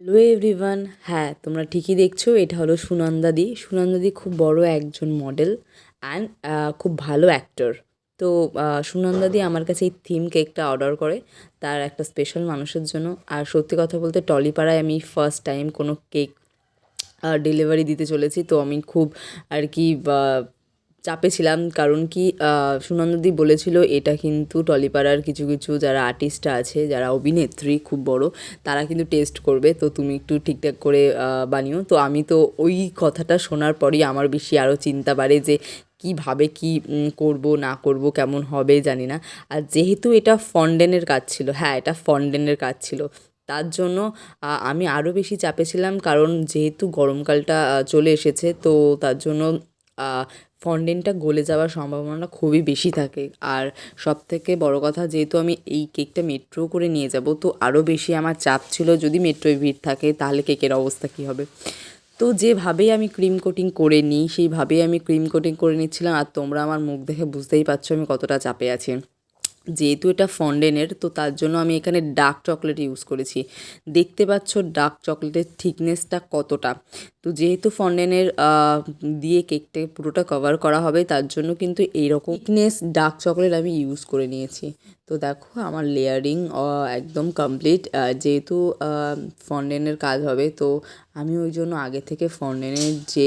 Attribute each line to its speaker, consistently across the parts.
Speaker 1: Hello everyone হ্যাঁ তোমরা ঠিকই দেখছ, এটা হলো সুনন্দাদি সুনন্দাদি খুব বড় একজন মডেল অ্যান্ড খুব ভালো অ্যাক্টর তো সুনন্দাদি আমার কাছে এই থিম কেকটা অর্ডার করে। তার একটা স্পেশাল মানুষের জন্য। আর সত্যি কথা বলতে টলিপাড়ায় আমি ফার্স্ট টাইম কোনো কেক ডেলিভারি দিতে চলেছি। তো আমি খুব আর কি চাপে ছিলাম, কারণ কি সুনন্দাদি বলেছিল, এটা কিন্তু টলিপাড়ার কিছু কিছু যারা আর্টিস্ট আছে, যারা অভিনেত্রী খুব বড়, তারা কিন্তু টেস্ট করবে। তো তুমি একটু ঠিকঠাক করে বানিও। তো আমি তো ওই কথাটা শোনার পরই আমার বেশি আরও চিন্তা বাড়ে যে, কীভাবে কী করব, না করব, কেমন হবে জানি না। আর যেহেতু এটা ফন্ডেনের কাজ ছিল হ্যাঁ এটা ফন্ডেনের কাজ ছিল, তার জন্য আমি আরও বেশি চাপে ছিলাম, কারণ যেহেতু গরমকালটা চলে এসেছে, তো তার জন্য ফন্ডেনটা গলে যাওয়ার সম্ভাবনাটা খুবই বেশি থাকে। আর সব থেকে বড় কথা, যেহেতু আমি এই কেকটা মেট্রো করে নিয়ে যাব, তো আরও বেশি আমার চাপ ছিল যদি মেট্রোয় ভিড় থাকে, তাহলে কেকের অবস্থা কী হবে? তো যেভাবেই আমি ক্রিম কোটিং করে নিই, সেইভাবেই আমি ক্রিম কোটিং করে নিচ্ছিলাম। আর তোমরা আমার মুখ দেখে বুঝতেই পারছ আমি কতটা চাপে আছি। যেহেতু এটা ফন্ডেনের, তো তার জন্য আমি এখানে ডার্ক চকলেট ইউজ করেছি। দেখতে পাচ্ছ ডার্ক চকলেটের থিকনেসটা কতটা। তো যেহেতু ফন্ডেনের দিয়ে কেকটা পুরোটা কভার করা হবে, তার জন্য কিন্তু এইরকম থিকনেস ডার্ক চকলেট আমি ইউজ করে নিয়েছি। তো দেখো, আমার লেয়ারিং একদম কমপ্লিট। যেহেতু ফন্ডেনের কাজ হবে, তো আমি ওই জন্য আগে থেকে ফন্ডেনের যে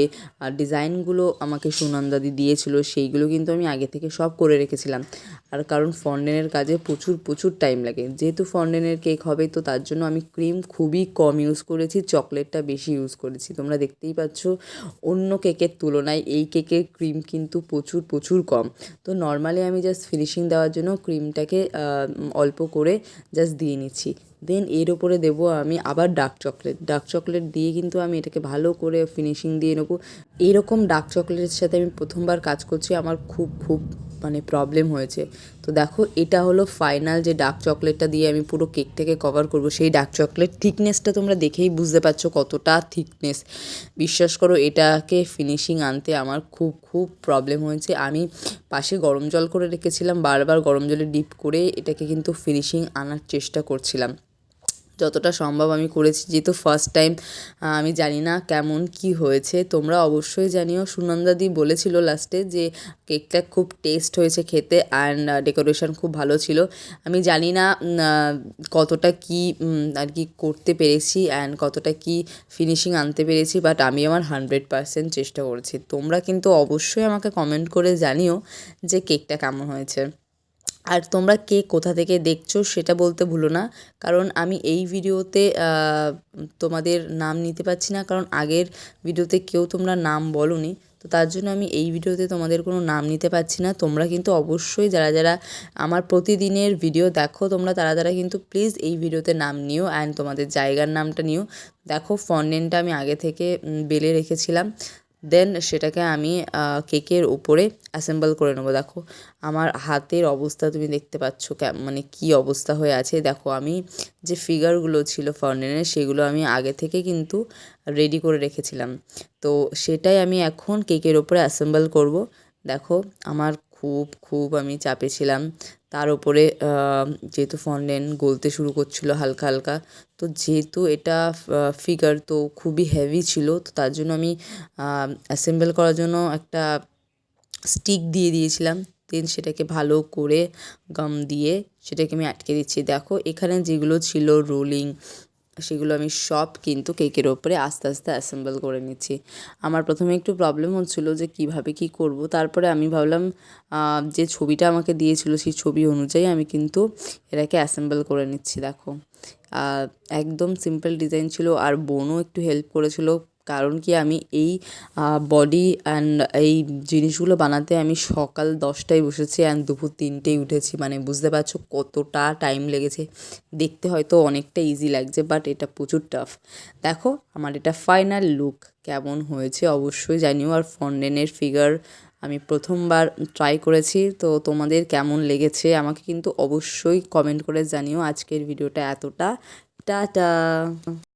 Speaker 1: ডিজাইনগুলো আমাকে সুনন্দাদি দিয়েছিল, সেইগুলো কিন্তু আমি আগে থেকে সব করে রেখেছিলাম। আর কারণ ফন্ডেনের কাজে প্রচুর প্রচুর টাইম লাগে। যেহেতু ফন্ডেনের কেক হবে তো তার জন্য আমি ক্রিম খুবই কম ইউজ করেছি, চকলেটটা বেশি ইউজ করেছি। তোমরা দেখতেই পাচ্ছ, অন্য কেকের তুলনায় এই কেকের ক্রিম কিন্তু প্রচুর প্রচুর কম। তো নর্মালি আমি জাস্ট ফিনিশিং দেওয়ার জন্য ক্রিমটাকে অল্প করে জাস্ট দিয়ে নিচ্ছি। দেন এর ওপরে দেবো আমি আবার ডার্ক চকলেট ডার্ক চকলেট দিয়ে কিন্তু আমি এটাকে ভালো করে ফিনিশিং দিয়ে নেব। এইরকম ডার্ক চকলেটের সাথে আমি প্রথমবার কাজ করছি, আমার খুব খুব মানে প্রবলেম হয়েছে। তো দেখো, এটা হলো ফাইনাল যে ডার্ক চকলেটটা দিয়ে আমি পুরো কেকটাকে কভার করব। সেই ডার্ক চকলেট থিকনেসটা তোমরা দেখেই বুঝতে পারছ কতটা থিকনেস বিশ্বাস করো, এটাকে ফিনিশিং আনতে আমার খুব খুব প্রবলেম হয়েছে। আমি পাশে গরম জল করে রেখেছিলাম, বারবার গরম জলে ডিপ করে এটাকে কিন্তু ফিনিশিং আনার চেষ্টা করছিলাম। যতটা সম্ভব আমি করেছি, যেহেতু ফার্স্ট টাইম আমি জানি না কেমন কি হয়েছে। তোমরা অবশ্যই জানিও। সুনন্দাদি বলেছিল লাস্টে যে কেকটা খুব টেস্ট হয়েছে খেতে অ্যান্ড ডেকোরেশন খুব ভালো ছিল। আমি জানি না কতটা কি আর কি করতে পেরেছি অ্যান্ড কতটা কি ফিনিশিং আনতে পেরেছি বাট আমি আমার হান্ড্রেড পারসেন্ট চেষ্টা করেছি। তোমরা কিন্তু অবশ্যই আমাকে কমেন্ট করে জানিও যে কেকটা কেমন হয়েছে। আর তোমরা কে কোথা থেকে দেখছ সেটা বলতে ভুলো না। কারণ আমি এই ভিডিওতে তোমাদের নাম নিতে পারছি না, কারণ আগের ভিডিওতে কেউ তোমরা নাম বলোনি। তো তার জন্য আমি এই ভিডিওতে তোমাদের কোনো নাম নিতে পারছি না। তোমরা কিন্তু অবশ্যই যারা যারা আমার প্রতিদিনের ভিডিও দেখো, তোমরা তারা তারা কিন্তু প্লিজ এই ভিডিওতে নাম নিও অ্যান্ড তোমাদের জায়গার নামটা নিও। দেখো ফন্ডেনটা আমি আগে থেকে বেলে রেখেছিলাম। দেন সেটাকে আমি কেকের উপরে অ্যাসেম্বল করে নেব। দেখো, আমার হাতের অবস্থা তুমি দেখতে পাচ্ছ মানে কি অবস্থা হয়ে আছে। দেখো, আমি যে ফিগারগুলো ছিল ফন্ডেনের সেগুলো আমি আগে থেকে কিন্তু রেডি করে রেখেছিলাম। তো সেটাই আমি এখন কেকের ওপরে অ্যাসেম্বল করব। দেখো, আমার খুব খুব আমি চাপে ছিলাম। তার উপরে যেহেতু ফন্ডেন্ট গলতে শুরু করছিল হালকা হালকা, তো যেহেতু এটা ফিগার তো খুবই হেভি ছিল, তো তার জন্য আমি অ্যাসেম্বল করার জন্য একটা স্টিক দিয়ে দিয়েছিলাম। দেন সেটাকে ভালো করে গাম দিয়ে সেটাকে আমি আটকে দিচ্ছি। দেখো, এখানে যেগুলো ছিল রোলিং সেগুলো আমি সব কিন্তু কেকের ওপরে আস্তে আস্তে অ্যাসেম্বল করে নিচ্ছি। আমার প্রথমে একটু প্রবলেম হচ্ছিল যে কীভাবে কি করব। তারপরে আমি ভাবলাম যে ছবিটা আমাকে দিয়েছিল সেই ছবি অনুযায়ী আমি কিন্তু এটাকে অ্যাসেম্বল করে নিচ্ছি, দেখো। একদম সিম্পল ডিজাইন ছিল, আর বোনও একটু হেল্প করেছিল কারণ কি আমি এই বডি অ্যান্ড এই জিনিসগুলো বানাতে আমি সকাল দশটায় বসেছি অ্যান্ড দুপুর তিনটেই উঠেছি। মানে বুঝতে পারছ কতটা টাইম লেগেছে। দেখতে হয়তো অনেকটা ইজি লাগছে বাট এটা প্রচুর টাফ দেখো, আমার এটা ফাইনাল লুক কেমন হয়েছে অবশ্যই জানিও। আর ফন্ডেনের ফিগার আমি প্রথমবার ট্রাই করেছি। তো তোমাদের কেমন লেগেছে আমাকে কিন্তু অবশ্যই কমেন্ট করে জানিও। আজকের ভিডিওটা এতটা। টাটা!